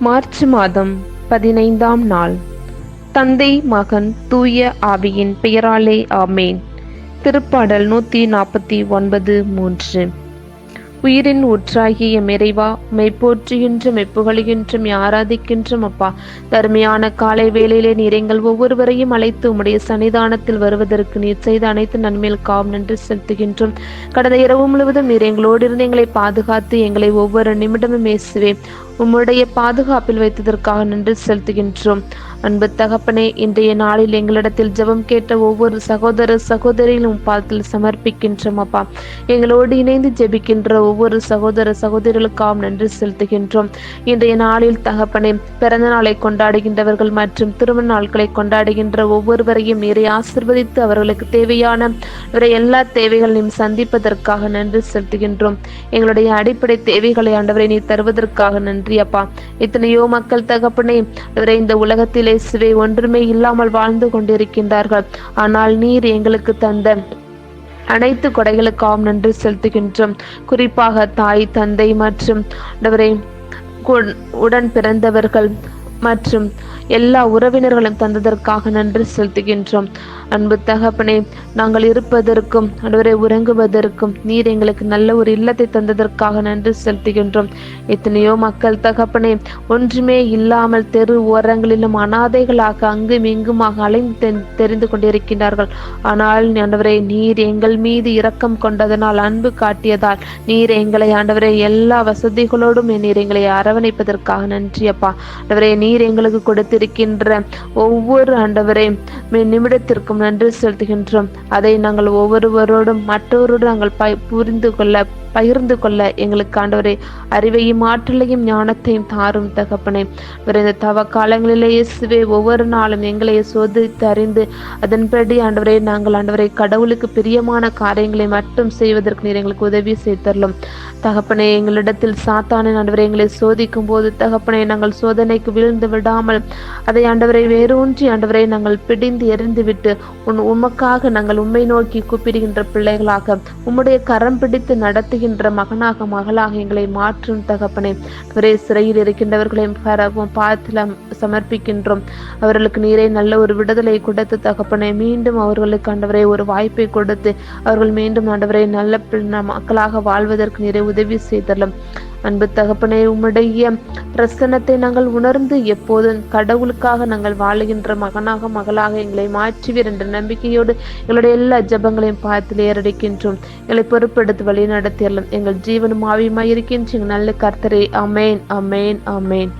March மாதம் பதினைந்தாம் நாள். தந்தை மகன் தூய ஆவியின் பெயராலே ஆமேன். திருப்பாடல் நூற்றி நாற்பத்தி ஒன்பது மூன்று. உயிரின் ஊற்றாகிய மிறைவா மெய் போற்றுகின்றும் மெப்புகழுகின்றும் ஆராதிக்கின்றும் அப்பா. தருமையான காலை வேளையிலே நீர் எங்கள் ஒவ்வொருவரையும் அழைத்து உம்முடைய சன்னிதானத்தில் வருவதற்கு நீர் செய்த அனைத்து நன்மைகளுக்காகவும் நன்றி செலுத்துகின்றோம். கடந்த இரவு முழுவதும் நீர் எங்களோடு இருந்து எங்களை பாதுகாத்து எங்களை ஒவ்வொரு நிமிடமும் பேசுவே உம்முடைய பாதுகாப்பில் வைத்ததற்காக நன்றி செலுத்துகின்றோம். அன்பு தகப்பனே இன்றைய நாளில் எங்களிடத்தில் ஜெபம் கேட்ட ஒவ்வொரு சகோதர சகோதரியிலும் பாதத்தில் சமர்ப்பிக்கின்றோம் அப்பா. எங்களோடு இணைந்து ஜெபிக்கின்ற ஒவ்வொரு சகோதர சகோதரிகளுக்காகவும் நன்றி செலுத்துகின்றோம். இன்றைய நாளில் தகப்பனே பிறந்த நாளை கொண்டாடுகின்றவர்கள் மற்றும் திருமண நாட்களை கொண்டாடுகின்ற ஒவ்வொருவரையும் நீரை ஆசிர்வதித்து அவர்களுக்கு தேவையான எல்லா தேவைகளையும் சந்திப்பதற்காக நன்றி செலுத்துகின்றோம். எங்களுடைய அடிப்படை தேவைகளை ஆண்டவரை நீ தருவதற்காக நன்றி அப்பா எத்தனையோ மக்கள் தகப்பனே இவரை இந்த உலகத்திலே சிவை ஒன்றுமே இல்லாமல் வாழ்ந்து கொண்டிருக்கின்றார்கள். ஆனால் நீர் எங்களுக்கு தந்த அனைத்து கொடைகளுக்காகவும் நன்றி செலுத்துகின்றோம். குறிப்பாக தாய் தந்தை மற்றும் உடன் பிறந்தவர்கள் மற்றும் எல்லா உறவினர்களும் தந்ததற்காக நன்றி செலுத்துகின்றோம். அன்பு தகப்பனே நாங்கள் இருப்பதற்கும் அன்றுவரை உறங்குவதற்கும் நீர் எங்களுக்கு நல்ல ஒரு இல்லத்தை தந்ததற்காக நன்றி செலுத்துகின்றோம். எத்தனையோ மக்கள் தகப்பனே ஒன்றுமே இல்லாமல் தெரு ஓரங்களிலும் அனாதைகளாக அங்கும் இங்குமாக அலைந்து தெரிந்து கொண்டிருக்கின்றார்கள். ஆனால் ஆண்டவரே நீர் எங்கள் மீது இரக்கம் கொண்டதனால் அன்பு காட்டியதால் நீர் எங்களை ஆண்டவரை எல்லா வசதிகளோடும் நீர் எங்களை அரவணைப்பதற்காக நன்றி அப்பா ஆண்டவரே நீர் எங்களுக்கு வைத்திருக்கின்ற ஒவ்வொரு ஆண்டவரை. நிமிடத்திற்கும் நன்றி செலுத்துகின்றோம். அதை நாங்கள் ஒவ்வொருவரோடும் மற்றவரோடு நாங்கள் ப புரிந்து கொள்ள பகிர்ந்து கொள்ள எங்களுக்கு ஆண்டவரே அறிவையும் ஆற்றலையும் ஞானத்தையும் தாரும் தகப்பனே. இந்த தவ காலங்களிலேயே இயேசுவே ஒவ்வொரு நாளும் எங்களை சோதித்து அறிந்து அதன்படி ஆண்டவரை நாங்கள் ஆண்டவரை கடவுளுக்கு பிரியமான காரியங்களை மட்டும் செய்வதற்கு நீர் எங்களுக்கு உதவி செய்தரலும் தகப்பனே எங்களிடத்தில் சாத்தான ஆண்டவரை எங்களை சோதிக்கும் போது தகப்பனை நாங்கள் சோதனைக்கு விழுந்து விடாமல் அதை ஆண்டவரை வேரூன்றி ஆண்டவரை நாங்கள் பிடிந்து எறிந்து எரிந்துவிட்டு உன் உமக்காக நாங்கள் உண்மை நோக்கி கூப்பிடுகின்ற பிள்ளைகளாக உம்முடைய கரம் பிடித்து நடத்துகின்ற மகனாக மகளாக எங்களை மாற்றும் தகப்பனே. ஒரே சிறையில் இருக்கின்றவர்களையும் பாதத்தில் சமர்ப்பிக்கின்றோம். அவர்களுக்கு நீரை நல்ல ஒரு விடுதலை கொடுத்து தகப்பனை மீண்டும் அவர்களுக்கு ஆண்டவரை ஒரு வாய்ப்பை கொடுத்து அவர்கள் மீண்டும் ஆண்டவரை நல்ல மக்களாக வாழ்வதற்கு நீரை உதவி செய்தலும் அன்பு தகப்பனே உம்முடைய பிரசன்னத்தை நாங்கள் உணர்ந்து எப்போதும் கடவுளுக்காக நாங்கள் வாழுகின்ற மகனாக மகளாக எங்களை மாற்றுவீர் என்ற நம்பிக்கையோடு எங்களுடைய எல்லா ஜபங்களையும் பார்த்து ஏறடிக்கின்றோம். எங்களை பொறுப்பெடுத்து வழி நடத்தியலாம் எங்கள் ஜீவனும் ஆவியுமாய் இருக்கின்ற நல்ல கர்த்தரே. அமேன் அமேன் அமேன்